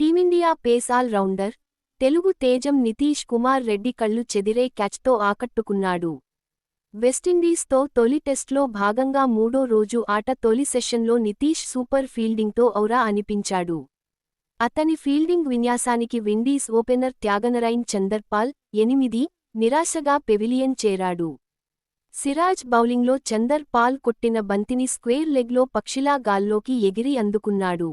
Team India pace all rounder Telugu తేజం నితీష్ కుమార్ రెడ్డి కళ్ళు చెదిరే క్యాచ్తో ఆకట్టుకున్నాడు. వెస్టిండీస్తో తొలి టెస్ట్లో భాగంగా మూడో రోజు ఆట తొలి సెషన్లో నితీష్ సూపర్ ఫీల్డింగ్తో ఔరా అనిపించాడు. అతని ఫీల్డింగ్ విన్యాసానికి విండీస్ ఓపెనర్ త్యాగనరైన్ చందర్పాల్ ఎనిమిది నిరాశగా పెవిలియన్ చేరాడు. సిరాజ్ బౌలింగ్లో చందర్ పాల్ కొట్టిన బంతిని స్క్వేర్ లెగ్లో పక్షిలా గాల్లోకి ఎగిరి అందుకున్నాడు.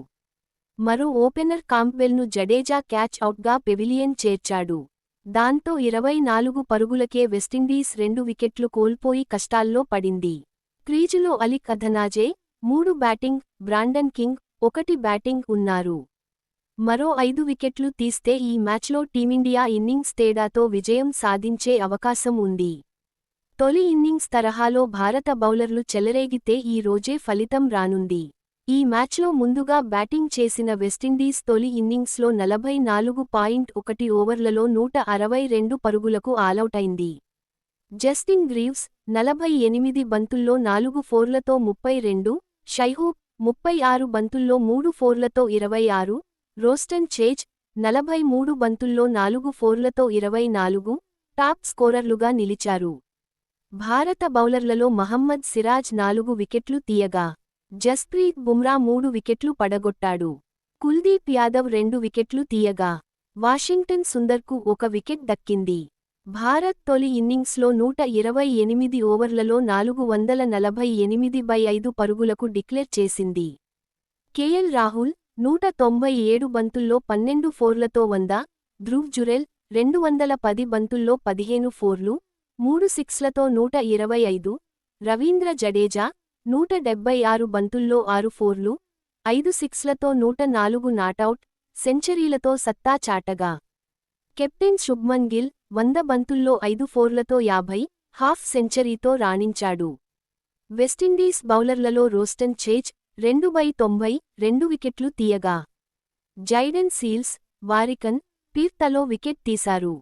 మరో ఓపెనర్ కాంప్వెల్ను జడేజా క్యాచ్ అవుట్గా పెవిలియన్ చేర్చాడు. దాంతో ఇరవై నాలుగు పరుగులకే వెస్టిండీస్ రెండు వికెట్లు కోల్పోయి కష్టాల్లో పడింది. క్రీజులో అలిక్ అధనాజే మూడు బ్యాటింగ్ బ్రాండన్ కింగ్ ఒకటి బ్యాటింగ్ ఉన్నారు. మరో ఐదు వికెట్లు తీస్తే ఈ మ్యాచ్లో టీమిండియా ఇన్నింగ్స్ తేడాతో విజయం సాధించే అవకాశం ఉంది. తొలి ఇన్నింగ్స్ తరహాలో భారత బౌలర్లు చెలరేగితే ఈ రోజే ఫలితం రానుంది. ఈ మ్యాచ్లో ముందుగా బ్యాటింగ్ చేసిన వెస్టిండీస్ తొలి ఇన్నింగ్స్లో నలభై నాలుగు పాయింట్ ఒకటి ఓవర్లలో నూట అరవై రెండు పరుగులకు ఆలౌటైంది జస్టిన్ గ్రీవ్స్ నలభై ఎనిమిది బంతుల్లో నాలుగు ఫోర్లతో ముప్పై రెండు షైహూప్ ముప్పై ఆరు బంతుల్లో మూడు ఫోర్లతో ఇరవై ఆరు రోస్టన్ చేజ్ నలభై మూడు బంతుల్లో నాలుగు ఫోర్లతో ఇరవై నాలుగు టాప్ స్కోరర్లుగా నిలిచారు. భారత బౌలర్లలో మహమ్మద్ సిరాజ్ నాలుగు వికెట్లు తీయగా జస్ప్రీత్ బుమ్రా మూడు వికెట్లు పడగొట్టాడు. కుల్దీప్ యాదవ్ రెండు వికెట్లు తీయగా. వాషింగ్టన్ సుందర్కు ఒక వికెట్ దక్కింది. భారత్ తొలి ఇన్నింగ్స్లో నూట ఇరవై ఎనిమిది ఓవర్లలో నాలుగు వందల నలభై ఎనిమిది బై ఐదు పరుగులకు డిక్లేర్ చేసింది. కేఎల్ రాహుల్ నూట తొంభై ఏడు బంతుల్లో పన్నెండు ఫోర్లతో వంద ధ్రువ్ జురెల్ రెండు వందల పది బంతుల్లో పదిహేను ఫోర్లు మూడు సిక్స్లతో నూట ఇరవై ఐదు రవీంద్ర జడేజా నూట డెబ్బై ఆరు బంతుల్లో ఆరు ఫోర్లు ఐదు సిక్స్లతో నూట నాలుగు నాటౌట్ సెంచరీలతో సత్తా చాటగా. కెప్టెన్ శుభ్మన్ గిల్ వంద బంతుల్లో ఐదు ఫోర్లతో యాభై హాఫ్ సెంచరీతో రాణించాడు. వెస్టిండీస్ బౌలర్లలో రోస్టన్ చేజ్ రెండు బై తొంభై రెండు వికెట్లు తీయగా. జైడెన్ సీల్స్ వారికన్ పీర్తలో వికెట్ తీశారు.